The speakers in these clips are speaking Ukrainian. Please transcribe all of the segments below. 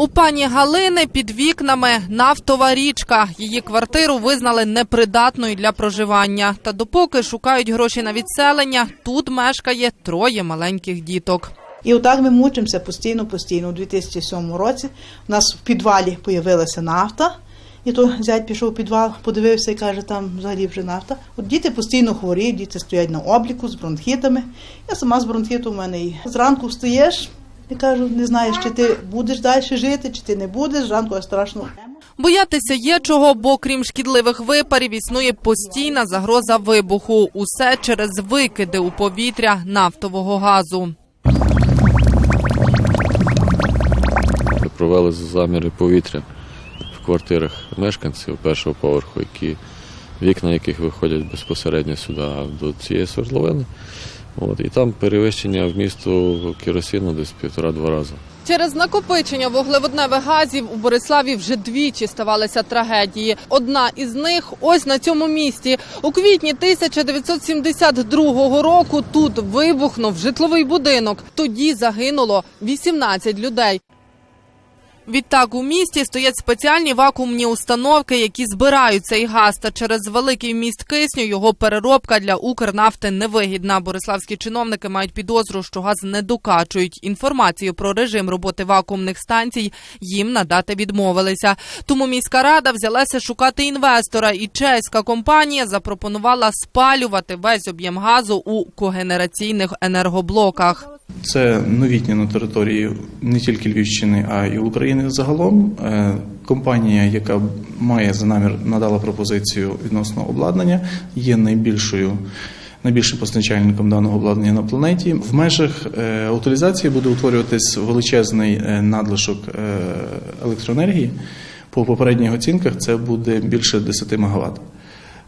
У пані Галини під вікнами нафтова річка. Її квартиру визнали непридатною для проживання. Та допоки шукають гроші на відселення, тут мешкає троє маленьких діток. І отак ми мучимося постійно, постійно. У 2007 році у нас в підвалі з'явилася нафта. І то зять пішов у підвал, подивився і каже, там взагалі вже нафта. От діти постійно хворіють, діти стоять на обліку з бронхітами. Я сама з бронхітом у мене і зранку встаєш і кажу, не знаєш, чи ти будеш далі жити, чи ти не будеш. Зранку аж страшно. Боятися є чого, бо крім шкідливих випарів існує постійна загроза вибуху. Усе через викиди у повітря нафтового газу. Провели заміри повітря в квартирах мешканців першого поверху, які вікна яких виходять безпосередньо сюди до цієї свердловини. От, і там перевищення в місто керосину десь півтора-два рази. Через накопичення вуглеводневих газів у Бориславі вже двічі ставалися трагедії. Одна із них ось на цьому місці. У квітні 1972 року тут вибухнув житловий будинок. Тоді загинуло 18 людей. Відтак у місті стоять спеціальні вакуумні установки, які збирають цей газ. Та через великий вміст кисню його переробка для Укрнафти невигідна. Бориславські чиновники мають підозру, що газ не докачують. Інформацію про режим роботи вакуумних станцій їм надати відмовилися. Тому міська рада взялася шукати інвестора, і чеська компанія запропонувала спалювати весь об'єм газу у когенераційних енергоблоках. Це новітнє на території не тільки Львівщини, а й України загалом. Е, Компанія, яка має за намір надала пропозицію відносно обладнання, є найбільшою. Найбільшим постачальником даного обладнання на планеті в межах е, утилізації буде утворюватись величезний е, надлишок е, електроенергії. По попередніх оцінках це буде більше 10 МВт.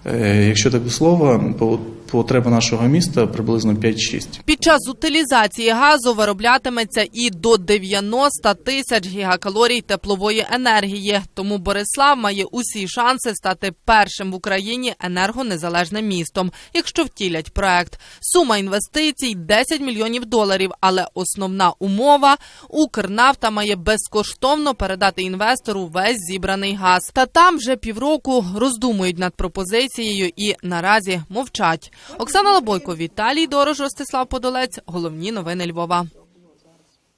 Е, Якщо так до слова, по- потреба нашого міста приблизно 5-6. Під час утилізації газу вироблятиметься і до 90 тисяч гігакалорій теплової енергії. Тому Борислав має усі шанси стати першим в Україні енергонезалежним містом, якщо втілять проект. Сума інвестицій 10 мільйонів доларів. Але основна умова Укрнафта має безкоштовно передати інвестору весь зібраний газ. Та там вже півроку роздумують над пропозицією і наразі мовчать. Оксана Лобойко, Віталій Дорож, Ростислав Подолець. Головні новини Львова.